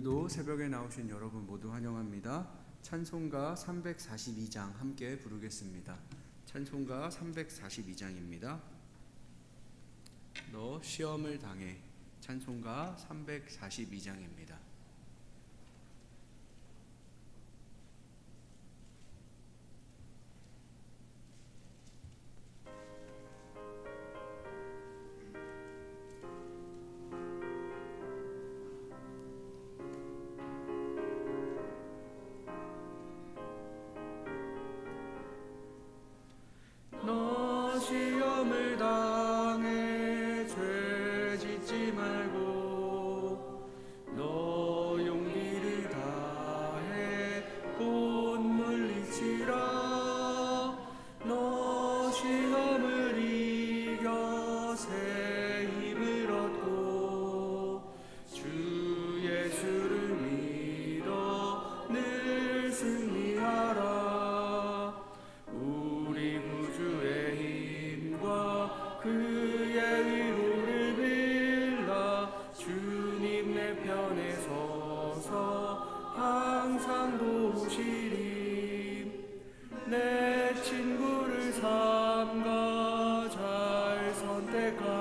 오늘도 새벽에 나오신 여러분 모두 환영합니다. 찬송가 342장 함께 부르겠습니다. 찬송가 342장입니다. 너 시험을 당해 찬송가 342장입니다. 편에 서서 항상 도우시리. 내 친구를 삼가 잘 선택하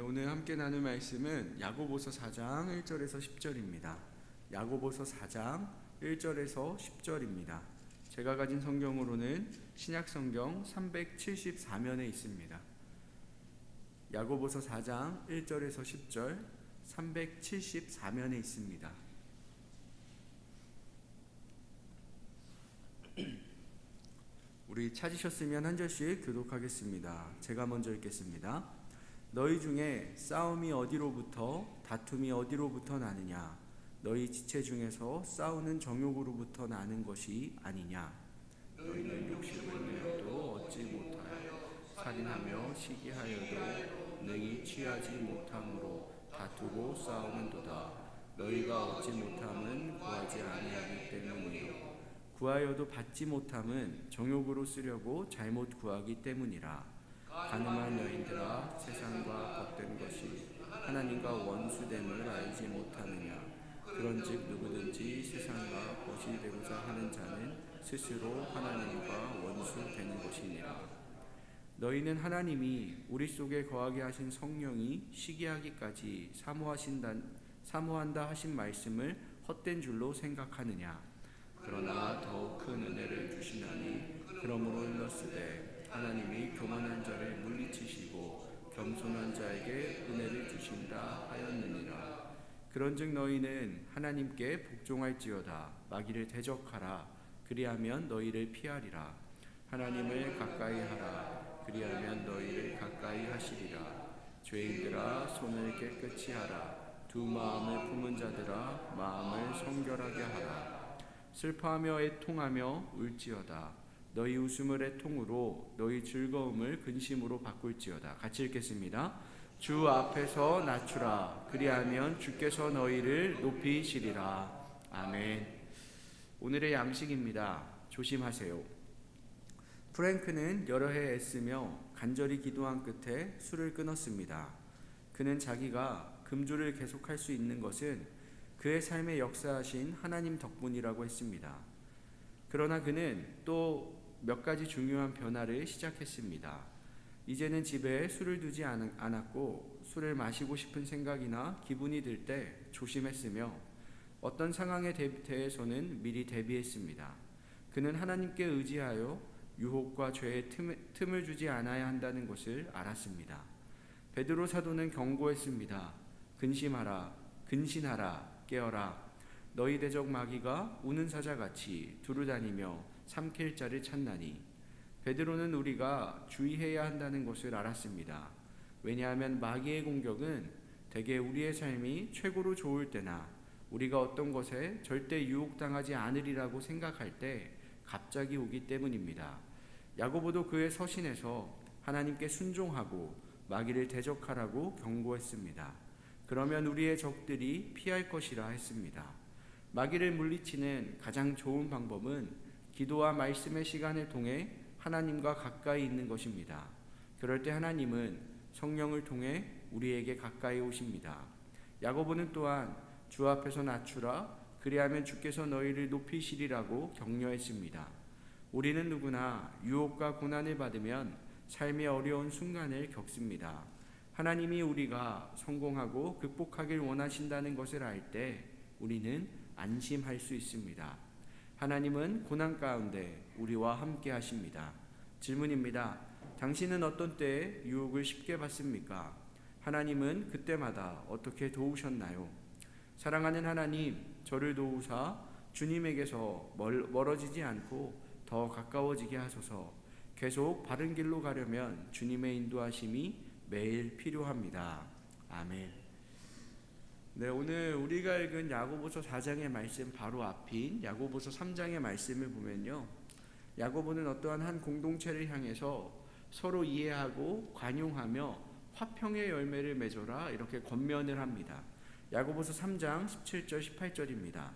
네, 오늘 함께 나눌 말씀은 야고보서 4장 1절에서 10절입니다. 야고보서 4장 1절에서 10절입니다. 제가 가진 성경으로는 신약 성경 374면에 있습니다. 야고보서 4장 1절에서 10절 374면에 있습니다. 우리 찾으셨으면 한 절씩 교독하겠습니다. 제가 먼저 읽겠습니다. 너희 중에 싸움이 어디로부터 다툼이 어디로부터 나느냐? 너희 지체 중에서 싸우는 정욕으로부터 나는 것이 아니냐? 너희는 욕심을 내어도 얻지 못하여 살인하며 시기하여도 능히 취하지 못함으로 다투고 싸우는도다. 너희가 얻지 못함은 구하지 아니하기 때문이요. 구하여도 받지 못함은 정욕으로 쓰려고 잘못 구하기 때문이라 가늠한 여인들아 세상과 벗된 것이 하나님과 원수됨을 알지 못하느냐? 그런즉 누구든지 세상과 벗이 되고자 하는 자는 스스로 하나님과 원수 되는 것이니라. 너희는 하나님이 우리 속에 거하게 하신 성령이 시기하기까지 사모하신다 사모한다 하신 말씀을 헛된 줄로 생각하느냐? 그러나 더욱 큰 은혜를 주시나니 그러므로 일렀으되 하나님이 교만한 자를 물리치시고 겸손한 자에게 은혜를 주신다 하였느니라. 그런즉 너희는 하나님께 복종할지어다. 마귀를 대적하라. 그리하면 너희를 피하리라. 하나님을 가까이 하라. 그리하면 너희를 가까이 하시리라. 죄인들아 손을 깨끗이 하라. 두 마음을 품은 자들아 마음을 성결하게 하라. 슬퍼하며 애통하며 울지어다 너희 웃음을 애통으로 너희 즐거움을 근심으로 바꿀지어다. 같이 읽겠습니다. 주 앞에서 낮추라. 그리하면 주께서 너희를 높이시리라. 아멘. 오늘의 양식입니다. 조심하세요. 프랭크는 여러 해 애쓰며 간절히 기도한 끝에 술을 끊었습니다. 그는 자기가 금주를 계속할 수 있는 것은 그의 삶에 역사하신 하나님 덕분이라고 했습니다. 그러나 그는 또 몇 가지 중요한 변화를 시작했습니다. 이제는 집에 술을 두지 않- 않았고 술을 마시고 싶은 생각이나 기분이 들 때 조심했으며 어떤 상황에 대- 대해서는 미리 대비했습니다. 그는 하나님께 의지하여 유혹과 죄에 틈, 틈을 주지 않아야 한다는 것을 알았습니다. 베드로 사도는 경고했습니다. 근심하라, 근신하라, 깨어라. 너희 대적 마귀가 우는 사자같이 두루 다니며 삼킬 자를 찾나니. 베드로는 우리가 주의해야 한다는 것을 알았습니다. 왜냐하면 마귀의 공격은 대개 우리의 삶이 최고로 좋을 때나 우리가 어떤 것에 절대 유혹당하지 않으리라고 생각할 때 갑자기 오기 때문입니다. 야고보도 그의 서신에서 하나님께 순종하고 마귀를 대적하라고 경고했습니다. 그러면 우리의 적들이 피할 것이라 했습니다. 마귀를 물리치는 가장 좋은 방법은 기도와 말씀의 시간을 통해 하나님과 가까이 있는 것입니다. 그럴 때 하나님은 성령을 통해 우리에게 가까이 오십니다. 야고보는 또한 주 앞에서 낮추라 그리하면 주께서 너희를 높이시리라고 격려했습니다. 우리는 누구나 유혹과 고난을 받으면 삶의 어려운 순간을 겪습니다. 하나님이 우리가 성공하고 극복하길 원하신다는 것을 알 때 우리는 안심할 수 있습니다. 하나님은 고난 가운데 우리와 함께 하십니다. 질문입니다. 당신은 어떤 때에 유혹을 쉽게 받습니까? 하나님은 그때마다 어떻게 도우셨나요? 사랑하는 하나님, 저를 도우사 주님에게서 멀, 멀어지지 않고 더 가까워지게 하소서. 계속 바른 길로 가려면 주님의 인도하심이 매일 필요합니다. 아멘. 네, 오늘 우리가 읽은 야고보서 4장의 말씀 바로 앞인 야고보서 3장의 말씀을 보면요. 야고보는 어떠한 한 공동체를 향해서 서로 이해하고 관용하며 화평의 열매를 맺어라 이렇게 권면을 합니다. 야고보서 3장 17절 18절입니다.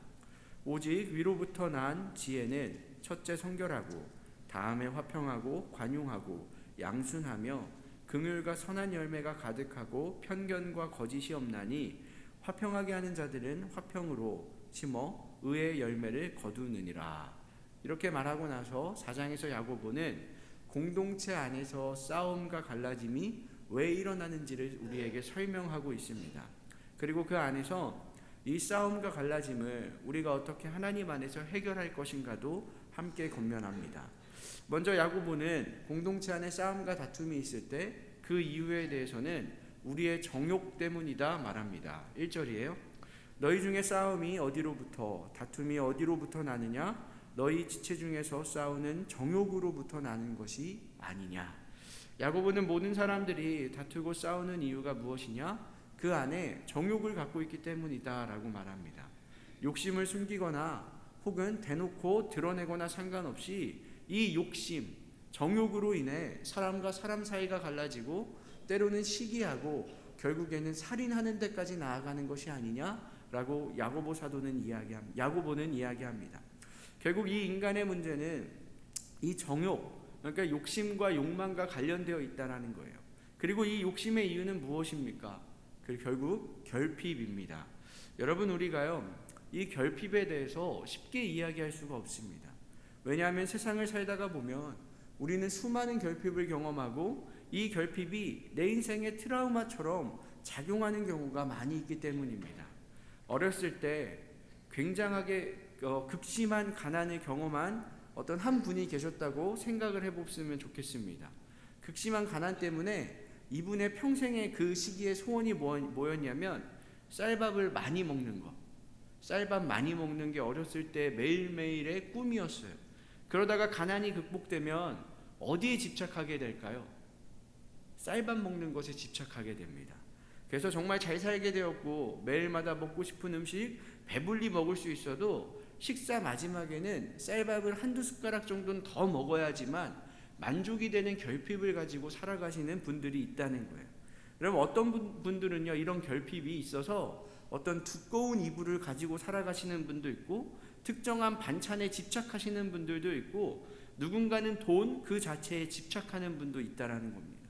오직 위로부터 난 지혜는 첫째 성결하고 다음에 화평하고 관용하고 양순하며 긍휼과 선한 열매가 가득하고 편견과 거짓이 없나니 화평하게 하는 자들은 화평으로 심어 의의 열매를 거두느니라. 이렇게 말하고 나서 사장에서 야고보는 공동체 안에서 싸움과 갈라짐이 왜 일어나는지를 우리에게 설명하고 있습니다. 그리고 그 안에서 이 싸움과 갈라짐을 우리가 어떻게 하나님 안에서 해결할 것인가도 함께 권면합니다. 먼저 야고보는 공동체 안에 싸움과 다툼이 있을 때 그 이유에 대해서는 우리의 정욕 때문이다 말합니다. 1절이에요. 너희 중에 싸움이 어디로부터 다툼이 어디로부터 나느냐? 너희 지체 중에서 싸우는 정욕으로부터 나는 것이 아니냐? 야고보는 모든 사람들이 다투고 싸우는 이유가 무엇이냐? 그 안에 정욕을 갖고 있기 때문이다라고 말합니다. 욕심을 숨기거나 혹은 대놓고 드러내거나 상관없이 이 욕심, 정욕으로 인해 사람과 사람 사이가 갈라지고 때로는 시기하고 결국에는 살인하는 데까지 나아가는 것이 아니냐라고 야고보 사도는 이야기합니다. 야고보는 이야기합니다. 결국 이 인간의 문제는 이 정욕, 그러니까 욕심과 욕망과 관련되어 있다라는 거예요. 그리고 이 욕심의 이유는 무엇입니까? 그 결국 결핍입니다. 여러분 우리가요 이 결핍에 대해서 쉽게 이야기할 수가 없습니다. 왜냐하면 세상을 살다가 보면 우리는 수많은 결핍을 경험하고 이 결핍이 내 인생의 트라우마처럼 작용하는 경우가 많이 있기 때문입니다. 어렸을 때 굉장하게 어, 극심한 가난을 경험한 어떤 한 분이 계셨다고 생각을 해보시면 좋겠습니다. 극심한 가난 때문에 이분의 평생의 그 시기의 소원이 뭐, 뭐였냐면 쌀밥을 많이 먹는 것. 쌀밥 많이 먹는 게 어렸을 때 매일매일의 꿈이었어요. 그러다가 가난이 극복되면 어디에 집착하게 될까요? 쌀밥 먹는 것에 집착하게 됩니다. 그래서 정말 잘 살게 되었고 매일마다 먹고 싶은 음식 배불리 먹을 수 있어도 식사 마지막에는 쌀밥을 한두 숟가락 정도는 더 먹어야지만 만족이 되는 결핍을 가지고 살아가시는 분들이 있다는 거예요. 여러분 어떤 분- 분들은요 이런 결핍이 있어서 어떤 두꺼운 이불을 가지고 살아가시는 분도 있고 특정한 반찬에 집착하시는 분들도 있고 누군가는 돈 그 자체에 집착하는 분도 있다라는 겁니다.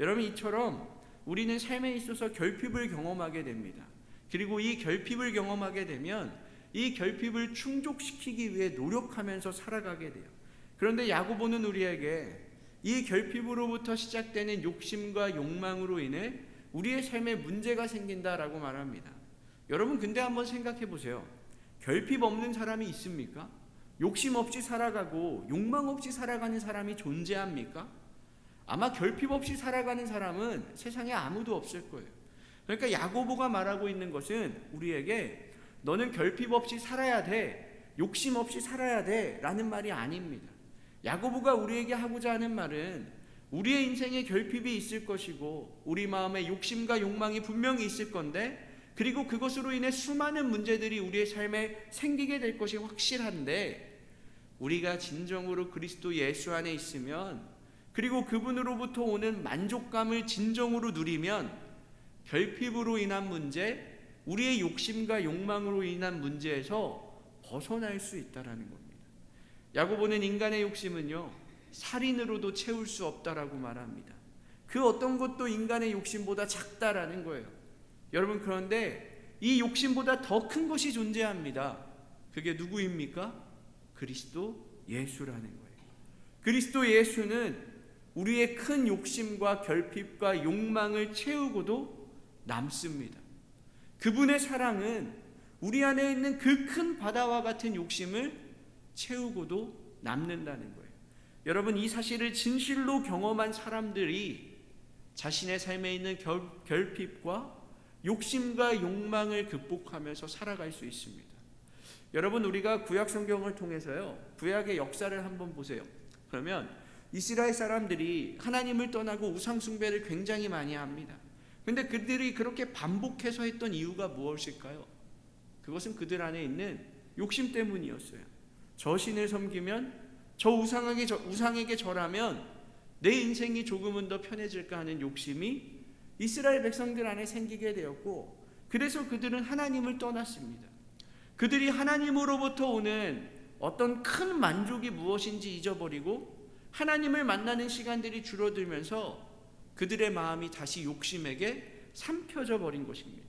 여러분 이처럼 우리는 삶에 있어서 결핍을 경험하게 됩니다. 그리고 이 결핍을 경험하게 되면 이 결핍을 충족시키기 위해 노력하면서 살아가게 돼요. 그런데 야고보는 우리에게 이 결핍으로부터 시작되는 욕심과 욕망으로 인해 우리의 삶에 문제가 생긴다라고 말합니다. 여러분 근데 한번 생각해 보세요. 결핍 없는 사람이 있습니까? 욕심 없이 살아가고 욕망 없이 살아가는 사람이 존재합니까? 아마 결핍 없이 살아가는 사람은 세상에 아무도 없을 거예요. 그러니까 야고보가 말하고 있는 것은 우리에게 너는 결핍 없이 살아야 돼. 욕심 없이 살아야 돼. 라는 말이 아닙니다. 야고보가 우리에게 하고자 하는 말은 우리의 인생에 결핍이 있을 것이고 우리 마음에 욕심과 욕망이 분명히 있을 건데 그리고 그것으로 인해 수많은 문제들이 우리의 삶에 생기게 될 것이 확실한데 우리가 진정으로 그리스도 예수 안에 있으면 그리고 그분으로부터 오는 만족감을 진정으로 누리면 결핍으로 인한 문제, 우리의 욕심과 욕망으로 인한 문제에서 벗어날 수 있다라는 겁니다. 야고보는 인간의 욕심은요 살인으로도 채울 수 없다라고 말합니다. 그 어떤 것도 인간의 욕심보다 작다라는 거예요. 여러분 그런데 이 욕심보다 더 큰 것이 존재합니다. 그게 누구입니까? 그리스도 예수라는 거예요. 그리스도 예수는 우리의 큰 욕심과 결핍과 욕망을 채우고도 남습니다. 그분의 사랑은 우리 안에 있는 그 큰 바다와 같은 욕심을 채우고도 남는다는 거예요. 여러분 이 사실을 진실로 경험한 사람들이 자신의 삶에 있는 결, 결핍과 욕심과 욕망을 극복하면서 살아갈 수 있습니다. 여러분 우리가 구약 성경을 통해서요. 구약의 역사를 한번 보세요. 그러면 이스라엘 사람들이 하나님을 떠나고 우상 숭배를 굉장히 많이 합니다. 근데 그들이 그렇게 반복해서 했던 이유가 무엇일까요? 그것은 그들 안에 있는 욕심 때문이었어요. 저 신을 섬기면 저 우상에게 저, 우상에게 절하면 내 인생이 조금은 더 편해질까 하는 욕심이 이스라엘 백성들 안에 생기게 되었고 그래서 그들은 하나님을 떠났습니다. 그들이 하나님으로부터 오는 어떤 큰 만족이 무엇인지 잊어버리고 하나님을 만나는 시간들이 줄어들면서 그들의 마음이 다시 욕심에게 삼켜져 버린 것입니다.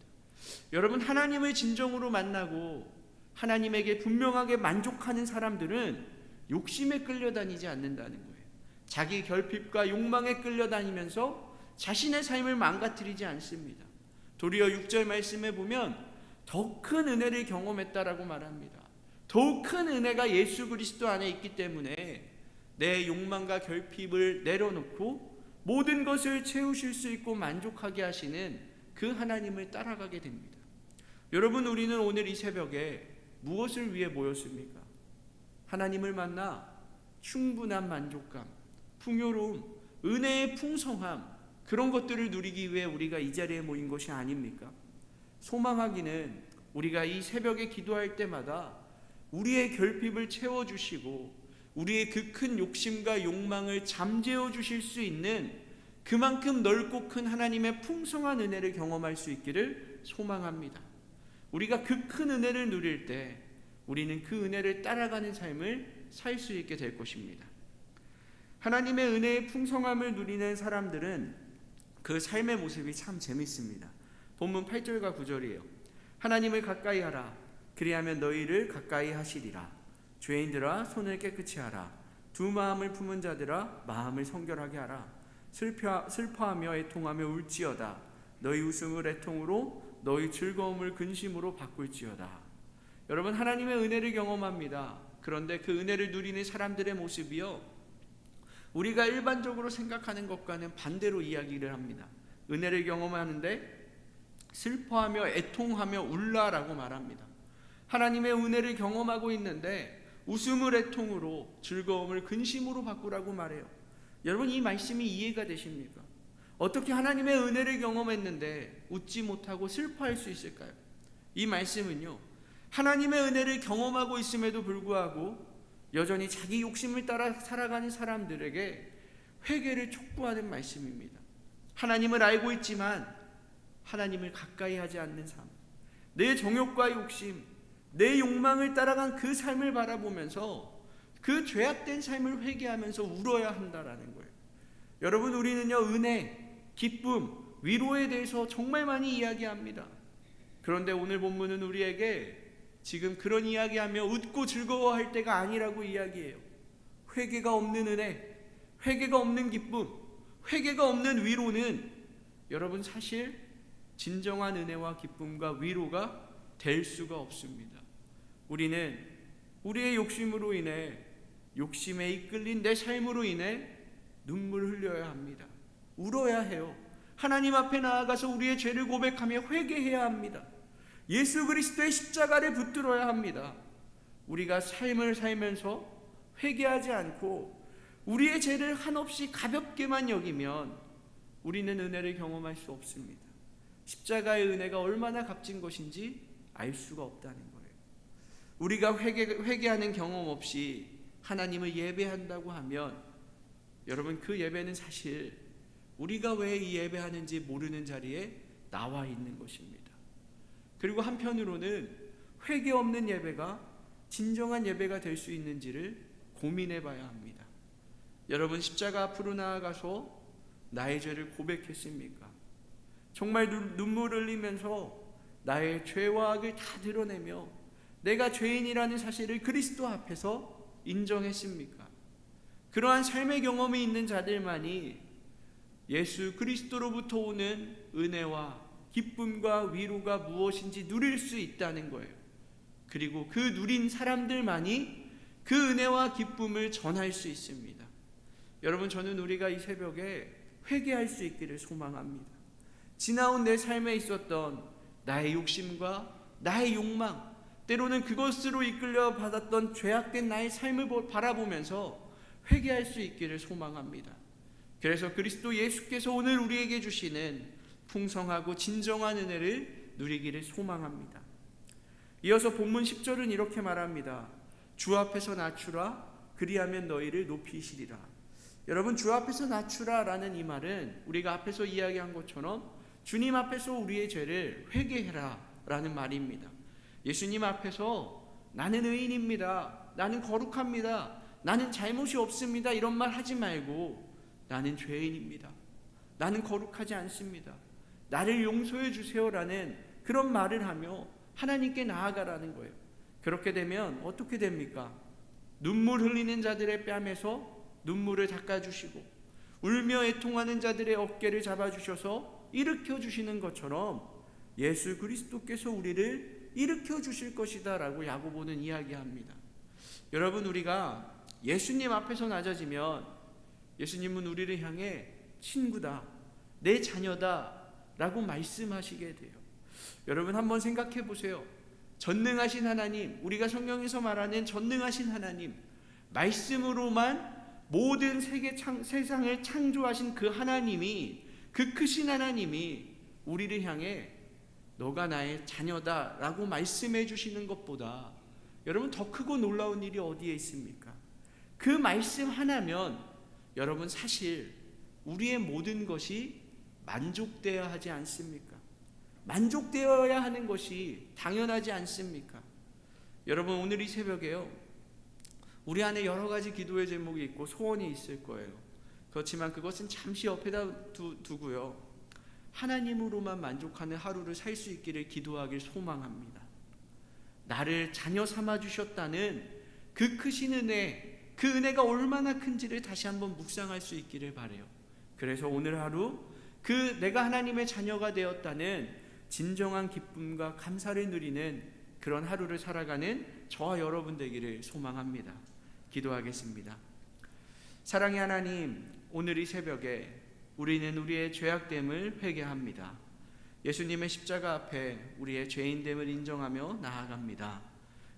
여러분 하나님을 진정으로 만나고 하나님에게 분명하게 만족하는 사람들은 욕심에 끌려다니지 않는다는 거예요. 자기 결핍과 욕망에 끌려다니면서 자신의 삶을 망가뜨리지 않습니다. 도리어 6절 말씀에 보면 더 큰 은혜를 경험했다라고 말합니다. 더욱 큰 은혜가 예수 그리스도 안에 있기 때문에 내 욕망과 결핍을 내려놓고 모든 것을 채우실 수 있고 만족하게 하시는 그 하나님을 따라가게 됩니다. 여러분 우리는 오늘 이 새벽에 무엇을 위해 모였습니까? 하나님을 만나 충분한 만족감, 풍요로움, 은혜의 풍성함 그런 것들을 누리기 위해 우리가 이 자리에 모인 것이 아닙니까? 소망하기는 우리가 이 새벽에 기도할 때마다 우리의 결핍을 채워 주시고 우리의 그 큰 욕심과 욕망을 잠재워 주실 수 있는 그만큼 넓고 큰 하나님의 풍성한 은혜를 경험할 수 있기를 소망합니다. 우리가 그 큰 은혜를 누릴 때 우리는 그 은혜를 따라가는 삶을 살 수 있게 될 것입니다. 하나님의 은혜의 풍성함을 누리는 사람들은 그 삶의 모습이 참 재밌습니다. 본문 8절과 9절이에요. 하나님을 가까이 하라. 그리하면 너희를 가까이 하시리라. 죄인들아 손을 깨끗이 하라. 두 마음을 품은 자들아 마음을 성결하게 하라. 슬퍼, 슬퍼하며 애통하며 울지어다. 너희 웃음을 애통으로 너희 즐거움을 근심으로 바꿀지어다. 여러분 하나님의 은혜를 경험합니다. 그런데 그 은혜를 누리는 사람들의 모습이요. 우리가 일반적으로 생각하는 것과는 반대로 이야기를 합니다. 은혜를 경험하는데 슬퍼하며 애통하며 울라라고 말합니다. 하나님의 은혜를 경험하고 있는데 웃음을 애통으로 즐거움을 근심으로 바꾸라고 말해요. 여러분 이 말씀이 이해가 되십니까? 어떻게 하나님의 은혜를 경험했는데 웃지 못하고 슬퍼할 수 있을까요? 이 말씀은요. 하나님의 은혜를 경험하고 있음에도 불구하고 여전히 자기 욕심을 따라 살아가는 사람들에게 회개를 촉구하는 말씀입니다. 하나님을 알고 있지만 하나님을 가까이 하지 않는 삶. 내 정욕과 욕심, 내 욕망을 따라간 그 삶을 바라보면서 그 죄악된 삶을 회개하면서 울어야 한다라는 거예요. 여러분 우리는요 은혜, 기쁨, 위로에 대해서 정말 많이 이야기합니다. 그런데 오늘 본문은 우리에게 지금 그런 이야기하며 웃고 즐거워할 때가 아니라고 이야기해요. 회개가 없는 은혜, 회개가 없는 기쁨, 회개가 없는 위로는 여러분 사실 진정한 은혜와 기쁨과 위로가 될 수가 없습니다. 우리는 우리의 욕심으로 인해 욕심에 이끌린 내 삶으로 인해 눈물 흘려야 합니다. 울어야 해요. 하나님 앞에 나아가서 우리의 죄를 고백하며 회개해야 합니다. 예수 그리스도의 십자가를 붙들어야 합니다. 우리가 삶을 살면서 회개하지 않고 우리의 죄를 한없이 가볍게만 여기면 우리는 은혜를 경험할 수 없습니다. 십자가의 은혜가 얼마나 값진 것인지 알 수가 없다는 거예요. 우리가 회개, 회개하는 경험 없이 하나님을 예배한다고 하면 여러분 그 예배는 사실 우리가 왜 이 예배하는지 모르는 자리에 나와 있는 것입니다. 그리고 한편으로는 회개 없는 예배가 진정한 예배가 될 수 있는지를 고민해 봐야 합니다. 여러분 십자가 앞으로 나아가서 나의 죄를 고백했습니까? 정말 눈물 흘리면서 나의 죄와 악을 다 드러내며 내가 죄인이라는 사실을 그리스도 앞에서 인정했습니까? 그러한 삶의 경험이 있는 자들만이 예수 그리스도로부터 오는 은혜와 기쁨과 위로가 무엇인지 누릴 수 있다는 거예요. 그리고 그 누린 사람들만이 그 은혜와 기쁨을 전할 수 있습니다. 여러분 저는 우리가 이 새벽에 회개할 수 있기를 소망합니다. 지나온 내 삶에 있었던 나의 욕심과 나의 욕망, 때로는 그것으로 이끌려 받았던 죄악된 나의 삶을 바라보면서 회개할 수 있기를 소망합니다. 그래서 그리스도 예수께서 오늘 우리에게 주시는 풍성하고 진정한 은혜를 누리기를 소망합니다. 이어서 본문 10절은 이렇게 말합니다. 주 앞에서 낮추라 그리하면 너희를 높이시리라. 여러분 주 앞에서 낮추라라는 이 말은 우리가 앞에서 이야기한 것처럼 주님 앞에서 우리의 죄를 회개해라라는 말입니다. 예수님 앞에서 나는 의인입니다. 나는 거룩합니다. 나는 잘못이 없습니다. 이런 말 하지 말고 나는 죄인입니다. 나는 거룩하지 않습니다. 나를 용서해 주세요라는 그런 말을 하며 하나님께 나아가라는 거예요. 그렇게 되면 어떻게 됩니까? 눈물 흘리는 자들의 뺨에서 눈물을 닦아주시고 울며 애통하는 자들의 어깨를 잡아주셔서 일으켜 주시는 것처럼 예수 그리스도께서 우리를 일으켜 주실 것이다라고 야고보는 이야기합니다. 여러분 우리가 예수님 앞에서 낮아지면 예수님은 우리를 향해 친구다, 내 자녀다라고 말씀하시게 돼요. 여러분 한번 생각해 보세요. 전능하신 하나님, 우리가 성경에서 말하는 전능하신 하나님, 말씀으로만 모든 세계 창, 세상을 창조하신 그 하나님이 그 크신 하나님이 우리를 향해 너가 나의 자녀다라고 말씀해 주시는 것보다 여러분 더 크고 놀라운 일이 어디에 있습니까? 그 말씀 하나면 여러분 사실 우리의 모든 것이 만족되어야 하지 않습니까? 만족되어야 하는 것이 당연하지 않습니까? 여러분 오늘 이 새벽에요. 우리 안에 여러 가지 기도의 제목이 있고 소원이 있을 거예요. 그렇지만 그것은 잠시 옆에다 두, 두고요. 하나님으로만 만족하는 하루를 살 수 있기를 기도하길 소망합니다. 나를 자녀 삼아 주셨다는 그 크신 은혜, 그 은혜가 얼마나 큰지를 다시 한번 묵상할 수 있기를 바래요. 그래서 오늘 하루 그 내가 하나님의 자녀가 되었다는 진정한 기쁨과 감사를 누리는 그런 하루를 살아가는 저와 여러분 되기를 소망합니다. 기도하겠습니다. 사랑의 하나님, 오늘 이 새벽에 우리는 우리의 죄악됨을 회개합니다. 예수님의 십자가 앞에 우리의 죄인됨을 인정하며 나아갑니다.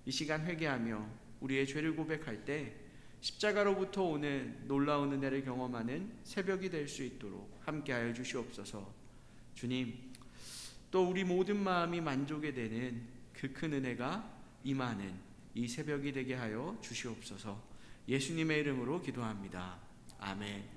이 시간 회개하며 우리의 죄를 고백할 때 십자가로부터 오는 놀라운 은혜를 경험하는 새벽이 될 수 있도록 함께하여 주시옵소서. 주님, 또 우리 모든 마음이 만족이 되는 그 큰 은혜가 임하는 이 새벽이 되게 하여 주시옵소서. 예수님의 이름으로 기도합니다. 아멘.